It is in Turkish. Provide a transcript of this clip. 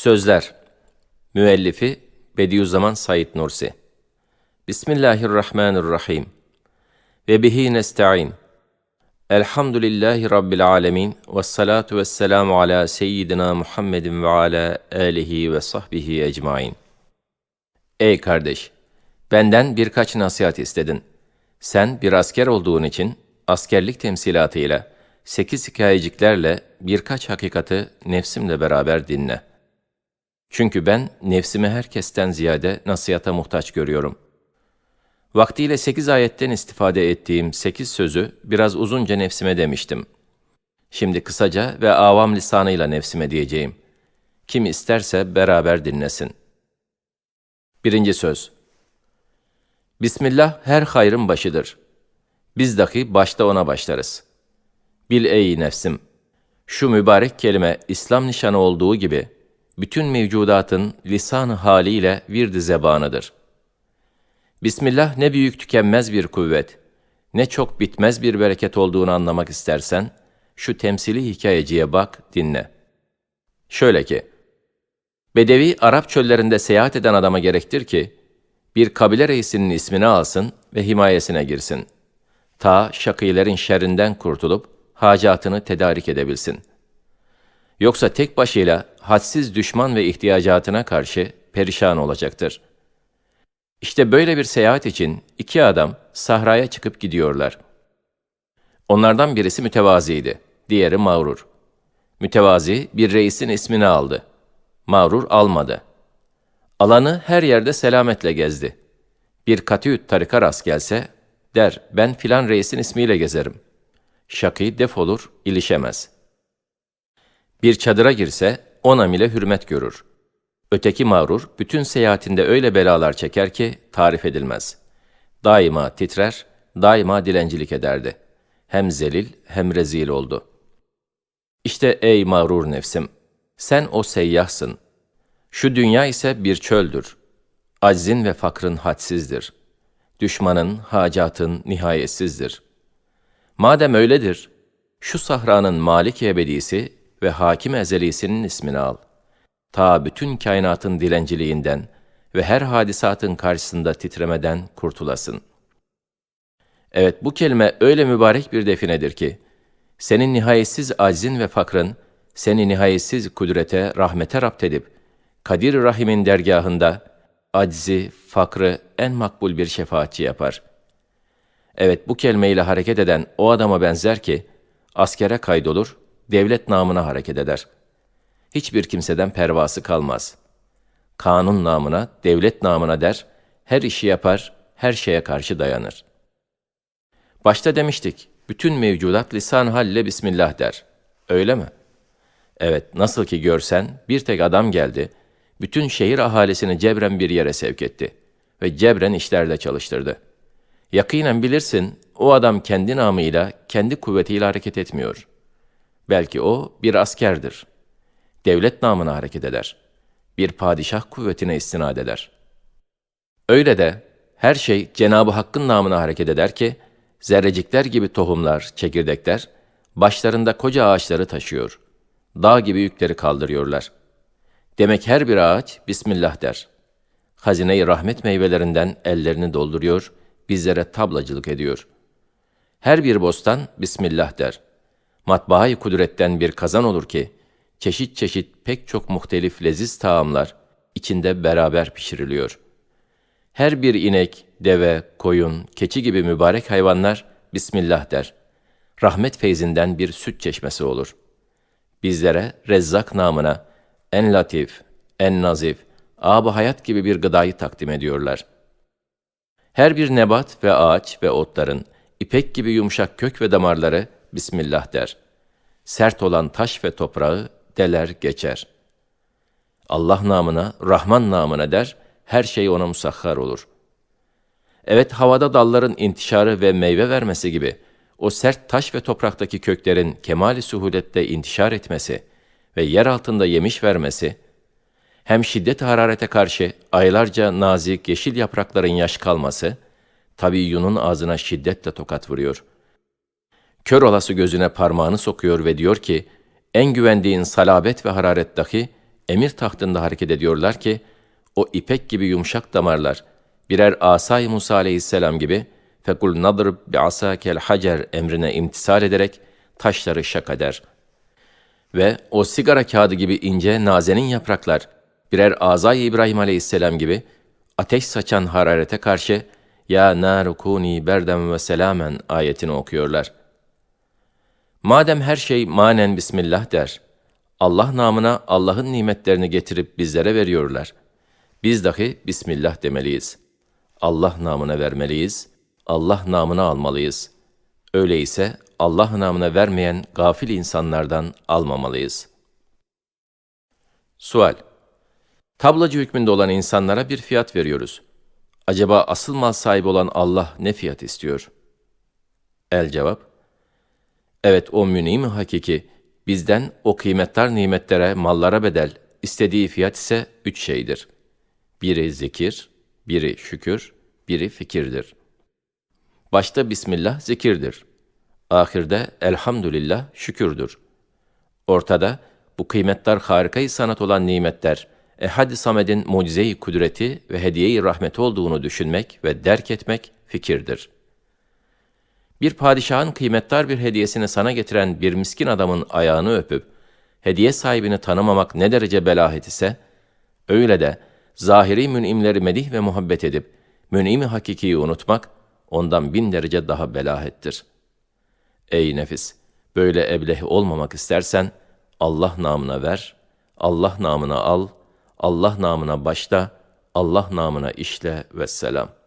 Sözler Müellifi Bediüzzaman Said Nursi Bismillahirrahmanirrahim Ve bihi nesta'in Elhamdülillahi Rabbil alemin ve salatu ve selamu ala seyyidina Muhammedin ve ala alihi ve sahbihi ecmain. Ey kardeş! Benden birkaç nasihat istedin. Sen bir asker olduğun için askerlik temsilatıyla, sekiz hikayeciklerle birkaç hakikati nefsimle beraber dinle. Çünkü ben nefsimi herkesten ziyade nasihata muhtaç görüyorum. Vaktiyle sekiz ayetten istifade ettiğim sekiz sözü biraz uzunca nefsime demiştim. Şimdi kısaca ve avam lisanıyla nefsime diyeceğim. Kim isterse beraber dinlesin. Birinci söz. Bismillah her hayrın başıdır. Biz dahi başta ona başlarız. Bil ey nefsim, şu mübarek kelime İslam nişanı olduğu gibi, bütün mevcudatın lisan haliyle virdi zebanıdır. Bismillah ne büyük tükenmez bir kuvvet, ne çok bitmez bir bereket olduğunu anlamak istersen, şu temsili hikayeciye bak, dinle. Şöyle ki, Bedevi Arap çöllerinde seyahat eden adama gerektir ki, bir kabile reisinin ismini alsın ve himayesine girsin. Ta şakilerin şerrinden kurtulup hacatını tedarik edebilsin. Yoksa tek başıyla hadsiz düşman ve ihtiyacatına karşı perişan olacaktır. İşte böyle bir seyahat için iki adam sahraya çıkıp gidiyorlar. Onlardan birisi mütevaziydi, diğeri mağrur. Mütevazi bir reisin ismini aldı. Mağrur almadı. Alanı her yerde selametle gezdi. Bir katiyüt tarika rast gelse, der ben filan reisin ismiyle gezerim. Şakî defolur, ilişemez. Bir çadıra girse, ona bile hürmet görür. Öteki mağrur, bütün seyahatinde öyle belalar çeker ki tarif edilmez. Daima titrer, daima dilencilik ederdi. Hem zelil hem rezil oldu. İşte ey mağrur nefsim, sen o seyyahsın.'' Şu dünya ise bir çöldür. Aczin ve fakrın hadsizdir. Düşmanın, hacatın nihayetsizdir. Madem öyledir, şu sahranın malik ebedisi ve hakim ezelisinin ismini al. Ta bütün kainatın dilenciliğinden ve her hadisatın karşısında titremeden kurtulasın. Evet bu kelime öyle mübarek bir definedir ki, senin nihayetsiz aczin ve fakrın, seni nihayetsiz kudrete, rahmete rapt edip, Kadir Rahim'in dergahında aczi, fakrı en makbul bir şefaatçi yapar. Evet bu kelimeyle hareket eden o adama benzer ki, askere kaydolur, devlet namına hareket eder. Hiçbir kimseden pervası kalmaz. Kanun namına, devlet namına der, her işi yapar, her şeye karşı dayanır. Başta demiştik, bütün mevcudat lisan halle Bismillah der. Öyle mi? Evet, nasıl ki görsen, bir tek adam geldi, bütün şehir ahalisini cebren bir yere sevk etti ve cebren işlerde çalıştırdı. Yakinen bilirsin, o adam kendi namıyla, kendi kuvvetiyle hareket etmiyor. Belki o bir askerdir. Devlet namına hareket eder. Bir padişah kuvvetine istinad eder. Öyle de her şey Cenab-ı Hakk'ın namına hareket eder ki, zerrecikler gibi tohumlar, çekirdekler, başlarında koca ağaçları taşıyor. Dağ gibi yükleri kaldırıyorlar.'' Demek her bir ağaç Bismillah der. Hazine-i rahmet meyvelerinden ellerini dolduruyor, bizlere tablacılık ediyor. Her bir bostan Bismillah der. Matbaayı kudretten bir kazan olur ki, çeşit çeşit pek çok muhtelif leziz taamlar içinde beraber pişiriliyor. Her bir inek, deve, koyun, keçi gibi mübarek hayvanlar Bismillah der. Rahmet feyzinden bir süt çeşmesi olur. Bizlere Rezzak namına, en latif, en nazif, ab hayat gibi bir gıdayı takdim ediyorlar. Her bir nebat ve ağaç ve otların ipek gibi yumuşak kök ve damarları Bismillah der. Sert olan taş ve toprağı deler geçer. Allah namına, Rahman namına der, her şey ona musahhar olur. Evet havada dalların intişarı ve meyve vermesi gibi, o sert taş ve topraktaki köklerin kemali suhulette intişar etmesi, ve yer altında yemiş vermesi, hem şiddet hararete karşı aylarca nazik yeşil yaprakların yaş kalması, tabi Yun'un ağzına şiddetle tokat vuruyor. Kör olası gözüne parmağını sokuyor ve diyor ki, en güvendiğin salabet ve hararet dahi emir tahtında hareket ediyorlar ki, o ipek gibi yumuşak damarlar, birer asay Musa aleyhisselam gibi, fekul nadrib bi asakel hacer emrine imtisal ederek taşları şak eder. Ve o sigara kağıdı gibi ince nazenin yapraklar, birer azay İbrahim aleyhisselam gibi, ateş saçan hararete karşı, ya nar kuni berden ve selamen ayetini okuyorlar. Madem her şey manen Bismillah der, Allah namına Allah'ın nimetlerini getirip bizlere veriyorlar. Biz dahi Bismillah demeliyiz. Allah namına vermeliyiz, Allah namına almalıyız. Öyleyse Allah namına vermeyen gafil insanlardan almamalıyız. Sual Tablacı hükmünde olan insanlara bir fiyat veriyoruz. Acaba asıl mal sahibi olan Allah ne fiyat istiyor? El cevap, Evet o münim hakiki, bizden o kıymetler nimetlere, mallara bedel, istediği fiyat ise üç şeydir. Biri zikir, biri şükür, biri fikirdir. Başta Bismillah zikirdir. Ahirde elhamdülillah şükürdür. Ortada bu kıymetler harikayı sanat olan nimetler, Ehad-i Samed'in mucize-i kudreti ve hediye-i rahmeti olduğunu düşünmek ve derk etmek fikirdir. Bir padişahın kıymetdar bir hediyesini sana getiren bir miskin adamın ayağını öpüp, hediye sahibini tanımamak ne derece belahet ise, öyle de zahiri münimleri medih ve muhabbet edip, münimi hakikiyi unutmak, ondan bin derece daha belahettir. Ey nefis! Böyle eblehi olmamak istersen, Allah namına ver, Allah namına al, Allah namına başla, Allah namına işle ve selam.